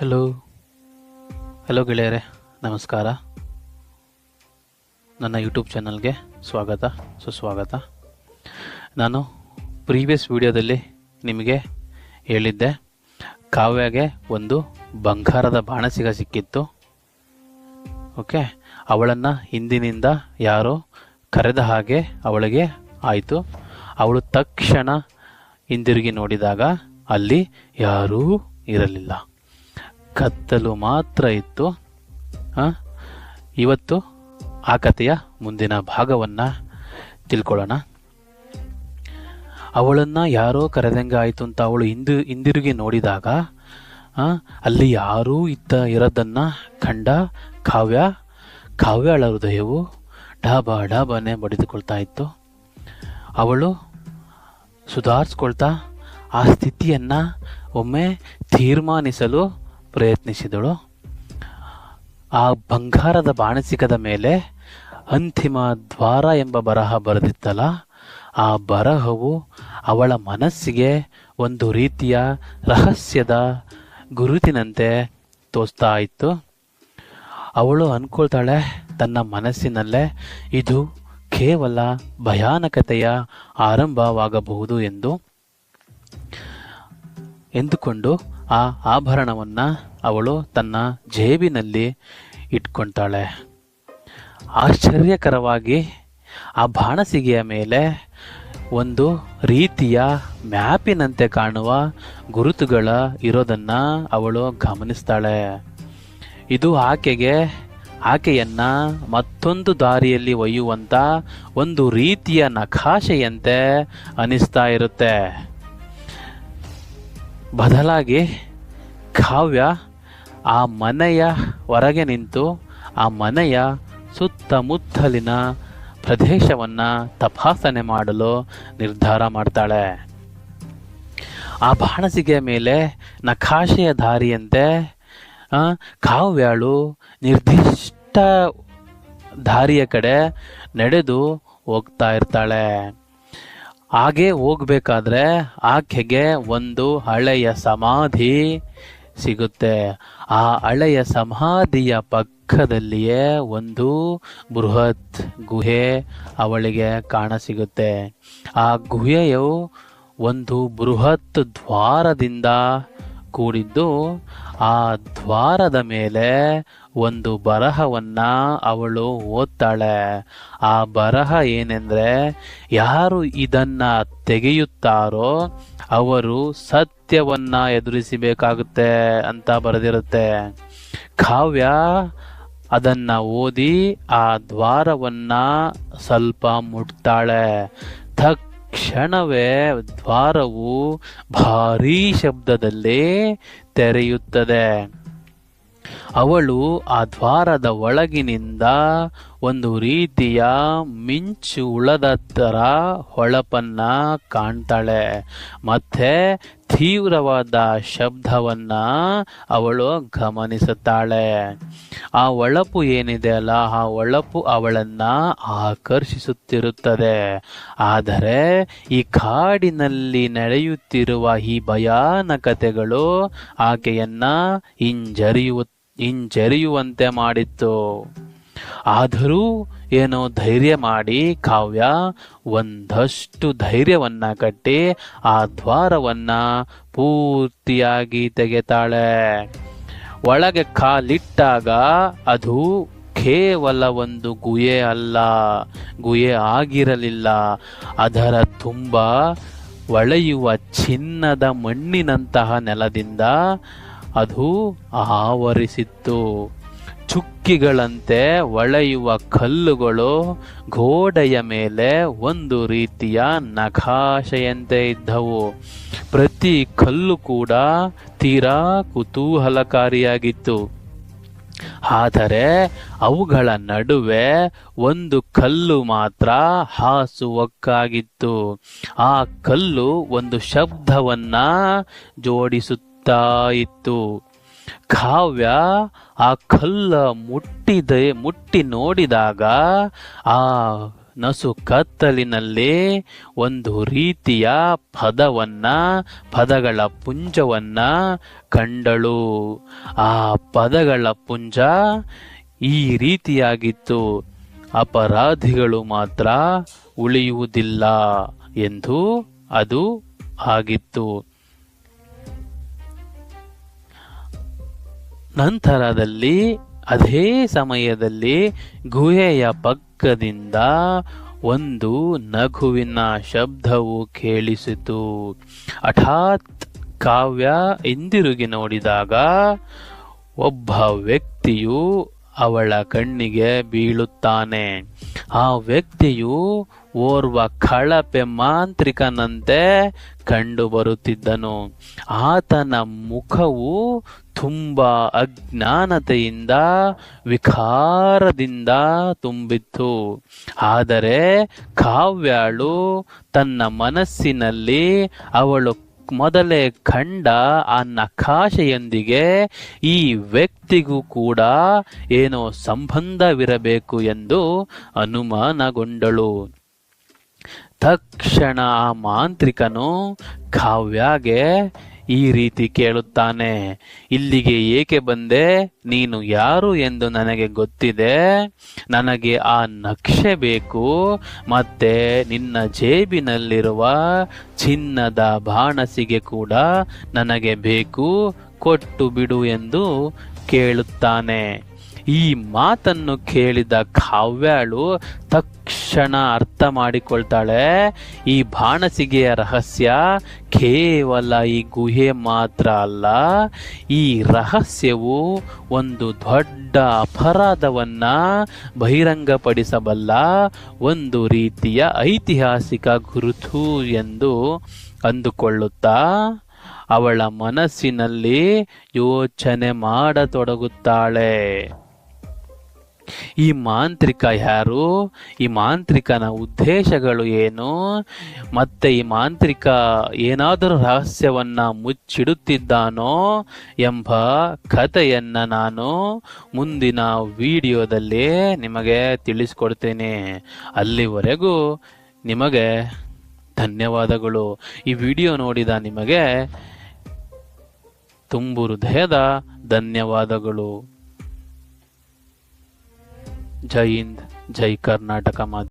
Hello hello ಗೆಳೆಯರೆ, ನಮಸ್ಕಾರ. ನನ್ನ ಯೂಟ್ಯೂಬ್ ಚಾನಲ್ಗೆ ಸ್ವಾಗತ, ಸುಸ್ವಾಗತ. ನಾನು ಪ್ರೀವಿಯಸ್ ವಿಡಿಯೋದಲ್ಲಿ ನಿಮಗೆ ಹೇಳಿದ್ದೆ, ಕಾವ್ಯಗೆ ಒಂದು ಬಂಗಾರದ ಬಾಣಸಿಗ ಸಿಕ್ಕಿತ್ತು. ಓಕೆ ಅವಳನ್ನು ಹಿಂದಿನಿಂದ ಯಾರೋ ಕರೆದ ಹಾಗೆ ಅವಳಿಗೆ ಆಯಿತು. ಅವಳು ತಕ್ಷಣ ಹಿಂದಿರುಗಿ ನೋಡಿದಾಗ ಅಲ್ಲಿ ಯಾರೂ ಇರಲಿಲ್ಲ. ಕತ್ತಲು ಮಾತ್ರ ಇತ್ತು. ಇವತ್ತು ಆ ಕಥೆಯ ಮುಂದಿನ ಭಾಗವನ್ನು ತಿಳ್ಕೊಳ್ಳೋಣ. ಅವಳನ್ನು ಯಾರೋ ಕರೆದಂಗೆ ಆಯಿತು ಅಂತ ಅವಳು ಹಿಂದಿ, ಹಿಂದಿರುಗಿ ನೋಡಿದಾಗ ಅಲ್ಲಿ ಯಾರೂ ಇದ್ದ ಇರೋದನ್ನು ಕಂಡ ಕಾವ್ಯ, ಕಾವ್ಯಳ ಹೃದಯವು ಡಾಬಾ, ಡಾಬಾನೆ ಬಡಿದುಕೊಳ್ತಾ ಇತ್ತು. ಅವಳು ಸುಧಾರಿಸ್ಕೊಳ್ತಾ ಆ ಸ್ಥಿತಿಯನ್ನು ಒಮ್ಮೆ ತೀರ್ಮಾನಿಸಲು ಪ್ರಯತ್ನಿಸಿದಳು. ಆ ಬಂಗಾರದ ಬಾಣಸಿಕದ ಮೇಲೆ ಅಂತಿಮ ದ್ವಾರ ಎಂಬ ಬರಹ ಬರೆದಿತ್ತಲ್ಲ, ಆ ಬರಹವು ಅವಳ ಮನಸ್ಸಿಗೆ ಒಂದು ರೀತಿಯ ರಹಸ್ಯದ ಗುರುತಿನಂತೆ ತೋಚ್ತಾ ಇತ್ತು. ಅವಳು ಅನ್ಕೊಳ್ತಾಳೆ, ತನ್ನ ಮನಸ್ಸಿನಲ್ಲೇ ಇದು ಕೇವಲ ಭಯಾನಕತೆಯ ಆರಂಭವಾಗಬಹುದು ಎಂದು. ಎಂದುಕೊಂಡು ಆ ಆಭರಣವನ್ನು ಅವಳು ತನ್ನ ಜೇಬಿನಲ್ಲಿ ಇಟ್ಕೊಳ್ತಾಳೆ ಆಶ್ಚರ್ಯಕರವಾಗಿ ಆ ಬಾಣಸಿಗೆಯ ಮೇಲೆ ಒಂದು ರೀತಿಯ ಮ್ಯಾಪಿನಂತೆ ಕಾಣುವ ಗುರುತುಗಳ ಇರೋದನ್ನು ಅವಳು ಗಮನಿಸ್ತಾಳೆ. ಇದು ಆಕೆಗೆ, ಆಕೆಯನ್ನ ಮತ್ತೊಂದು ದಾರಿಯಲ್ಲಿ ಒಯ್ಯುವಂಥ ಒಂದು ರೀತಿಯ ನಕಾಶೆಯಂತೆ ಅನಿಸ್ತಾ ಇರುತ್ತೆ. ಬದಲಾಗಿ ಕಾವ್ಯ ಆ ಮನೆಯ ಹೊರಗೆ ನಿಂತು ಆ ಮನೆಯ ಸುತ್ತಮುತ್ತಲಿನ ಪ್ರದೇಶವನ್ನು ತಪಾಸಣೆ ಮಾಡಲು ನಿರ್ಧಾರ ಮಾಡ್ತಾಳೆ. ಆ ಬಾಣಸಿಗೆ ಮೇಲೆ ನಕಾಶೆಯ ದಾರಿಯಂತೆ ಕಾವ್ಯಾಳು ನಿರ್ದಿಷ್ಟ ದಾರಿಯ ಕಡೆ ನಡೆದು ಹೋಗ್ತಾ ಇರ್ತಾಳೆ. ಹಾಗೆ ಹೋಗ್ಬೇಕಾದ್ರೆ ಆಕೆಗೆ ಒಂದು ಹಳೆಯ ಸಮಾಧಿ ಸಿಗುತ್ತೆ. ಆ ಹಳೆಯ ಸಮಾಧಿಯ ಪಕ್ಕದಲ್ಲಿಯೇ ಒಂದು ಬೃಹತ್ ಗುಹೆ ಅವಳಿಗೆ ಕಾಣಸಿಗುತ್ತೆ ಆ ಗುಹೆಯು ಒಂದು ಬೃಹತ್ ದ್ವಾರದಿಂದ ಕೂಡಿದ್ದು, ಆ ದ್ವಾರದ ಮೇಲೆ ಒಂದು ಬರಹವನ್ನ ಅವಳು ಓದ್ತಾಳೆ. ಆ ಬರಹ ಏನೆಂದ್ರೆ, ಯಾರು ಇದನ್ನ ತೆಗೆಯುತ್ತಾರೋ ಅವರು ಸತ್ಯವನ್ನ ಎದುರಿಸಬೇಕಾಗುತ್ತೆ ಅಂತ ಬರೆದಿರುತ್ತೆ. ಕಾವ್ಯ ಅದನ್ನ ಓದಿ ಆ ದ್ವಾರವನ್ನ ಸ್ವಲ್ಪ ಮುಟ್ತಾಳೆ. ತಕ್ಷಣವೇ ದ್ವಾರವು ಭಾರೀ ಶಬ್ದದಲ್ಲಿ ತೆರೆಯುತ್ತದೆ. ಅವಳು ಆ ದ್ವಾರದ ಒಳಗಿನಿಂದ ಒಂದು ರೀತಿಯ ಮಿಂಚು ಉಳದ ಥರ ಹೊಳಪನ್ನ ಕಾಣ್ತಾಳೆ. ಮತ್ತೆ ತೀವ್ರವಾದ ಶಬ್ದವನ್ನ ಅವಳು ಗಮನಿಸುತ್ತಾಳೆ. ಆ ಒಳಪು ಏನಿದೆ ಅಲ್ಲ, ಆ ಒಳಪು ಅವಳನ್ನ ಆಕರ್ಷಿಸುತ್ತಿರುತ್ತದೆ. ಆದರೆ ಈ ಕಾಡಿನಲ್ಲಿ ನಡೆಯುತ್ತಿರುವ ಈ ಭಯಾನಕತೆಗಳು ಆಕೆಯನ್ನ ಹಿಂಜರಿಯು ಹಿಂಜರಿಯುವಂತೆ ಮಾಡಿತ್ತು. ಆದರೂ ಏನೋ ಧೈರ್ಯ ಮಾಡಿ ಕಾವ್ಯ ಒಂದಷ್ಟು ಧೈರ್ಯವನ್ನ ಕಟ್ಟಿ ಆ ದ್ವಾರವನ್ನ ಪೂರ್ತಿಯಾಗಿ ತೆಗೆತಾಳೆ. ಒಳಗೆ ಕಾಲಿಟ್ಟಾಗ ಅದು ಕೇವಲ ಒಂದು ಗುಹೆ ಅಲ್ಲ, ಗುಹೆ ಆಗಿರಲಿಲ್ಲ. ಅದರ ತುಂಬ ಒಳೆಯುವ ಚಿನ್ನದ ಮಣ್ಣಿನಂತಹ ನೆಲದಿಂದ ಅದು ಆವರಿಸಿತ್ತು. ಚುಕ್ಕಿಗಳಂತೆ ಒಳೆಯುವ ಕಲ್ಲುಗಳು ಗೋಡೆಯ ಮೇಲೆ ಒಂದು ರೀತಿಯ ನಕಾಶೆಯಂತೆ ಇದ್ದವು. ಪ್ರತಿ ಕಲ್ಲು ಕೂಡ ತೀರಾ ಕುತೂಹಲಕಾರಿಯಾಗಿತ್ತು. ಆದರೆ ಅವುಗಳ ನಡುವೆ ಒಂದು ಕಲ್ಲು ಮಾತ್ರ ಹಾಸುವಕ್ಕಾಗಿತ್ತು. ಆ ಕಲ್ಲು ಒಂದು ಶಬ್ದವನ್ನ ಜೋಡಿಸುತ್ತಾ ಇತ್ತು ಕಾವ್ಯ ಆ ಕಲ್ಲ ಮುಟ್ಟಿದೆ, ಮುಟ್ಟಿ ನೋಡಿದಾಗ ಆ ನಸು ಕತ್ತಲಿನಲ್ಲಿ ಒಂದು ರೀತಿಯ ಪದವನ್ನ, ಪದಗಳ ಪುಂಜವನ್ನ ಕಂಡಳು. ಆ ಪದಗಳ ಪುಂಜ ಈ ರೀತಿಯಾಗಿತ್ತು. ಅಪರಾಧಿಗಳು ಮಾತ್ರ ಉಳಿಯುವುದಿಲ್ಲ ಎಂದು ಅದು ಆಗಿತ್ತು. ನಂತರದಲ್ಲಿ, ಅದೇ ಸಮಯದಲ್ಲಿ ಗುಹೆಯ ಪಕ್ಕದಿಂದ ಒಂದು ನಗುವಿನ ಶಬ್ದವು ಕೇಳಿಸಿತು. ಹಠಾತ್ ಕಾವ್ಯ ಹಿಂದಿರುಗಿ ನೋಡಿದಾಗ, ಒಬ್ಬ ವ್ಯಕ್ತಿಯು ಅವಳ ಕಣ್ಣಿಗೆ ಬೀಳುತ್ತಾನೆ. ಆ ವ್ಯಕ್ತಿಯು ಓರ್ವ ಕಳಪೆ ಮಾಂತ್ರಿಕನಂತೆ ಕಂಡು ಬರುತ್ತಿದ್ದನು. ಆತನ ಮುಖವು ತುಂಬಾ ಅಜ್ಞಾನತೆಯಿಂದ, ವಿಕಾರದಿಂದ ತುಂಬಿತ್ತು. ಆದರೆ ಕಾವ್ಯಾಳು ತನ್ನ ಮನಸ್ಸಿನಲ್ಲಿ ಅವಳು ಮೊದಲೇ ಕಂಡ ಆ ನಕಾಶೆಯೊಂದಿಗೆ ಈ ವ್ಯಕ್ತಿಗೂ ಕೂಡ ಏನೋ ಸಂಬಂಧವಿರಬೇಕು ಎಂದು ಅನುಮಾನಗೊಂಡಳು. ತಕ್ಷಣ ಆ ಮಾಂತ್ರಿಕನು ಕಾವ್ಯಾಗೆ ಈ ರೀತಿ ಕೇಳುತ್ತಾನೆ, ಇಲ್ಲಿಗೆ ಏಕೆ ಬಂದೆ? ನೀನು ಯಾರು ಎಂದು ನನಗೆ ಗೊತ್ತಿದೆ. ನನಗೆ ಆ ನಕ್ಷೆ ಬೇಕು. ಮತ್ತೆ ನಿನ್ನ ಜೇಬಿನಲ್ಲಿರುವ ಚಿನ್ನದ ಬಾಣಸಿಗೆ ಕೂಡ ನನಗೆ ಬೇಕು. ಕೊಟ್ಟು ಬಿಡು ಎಂದು ಕೇಳುತ್ತಾನೆ. ಈ ಮಾತನ್ನು ಕೇಳಿದ ಕಾವ್ಯಾಳು ತಕ್ಷಣ ಅರ್ಥ ಮಾಡಿಕೊಳ್ತಾಳೆ. ಈ ಬಾಣಸಿಗೆಯ ರಹಸ್ಯ ಕೇವಲ ಈ ಗುಹೆ ಮಾತ್ರ ಅಲ್ಲ, ಈ ರಹಸ್ಯವು ಒಂದು ದೊಡ್ಡ ಅಪರಾಧವನ್ನ ಬಹಿರಂಗಪಡಿಸಬಲ್ಲ ಒಂದು ರೀತಿಯ ಐತಿಹಾಸಿಕ ಗುರುತು ಎಂದು ಅಂದುಕೊಳ್ಳುತ್ತಾ, ಅವಳ ಮನಸ್ಸಿನಲ್ಲಿ ಯೋಚನೆ ಮಾಡತೊಡಗುತ್ತಾಳೆ. ಈ ಮಾಂತ್ರಿಕ ಯಾರು? ಈ ಮಾಂತ್ರಿಕನ ಉದ್ದೇಶಗಳು ಏನು? ಮತ್ತೆ ಈ ಮಾಂತ್ರಿಕ ಏನಾದರೂ ರಹಸ್ಯವನ್ನ ಮುಚ್ಚಿಡುತ್ತಿದ್ದಾನೋ ಎಂಬ ಕಥೆಯನ್ನ ನಾನು ಮುಂದಿನ ವಿಡಿಯೋದಲ್ಲಿ ನಿಮಗೆ ತಿಳಿಸ್ಕೊಡ್ತೇನೆ. ಅಲ್ಲಿವರೆಗೂ ನಿಮಗೆ ಧನ್ಯವಾದಗಳು. ಈ ವಿಡಿಯೋ ನೋಡಿದ ನಿಮಗೆ ತುಂಬು ಹೃದಯದ ಧನ್ಯವಾದಗಳು. जय हिंद जय कर्नाटक माध्यम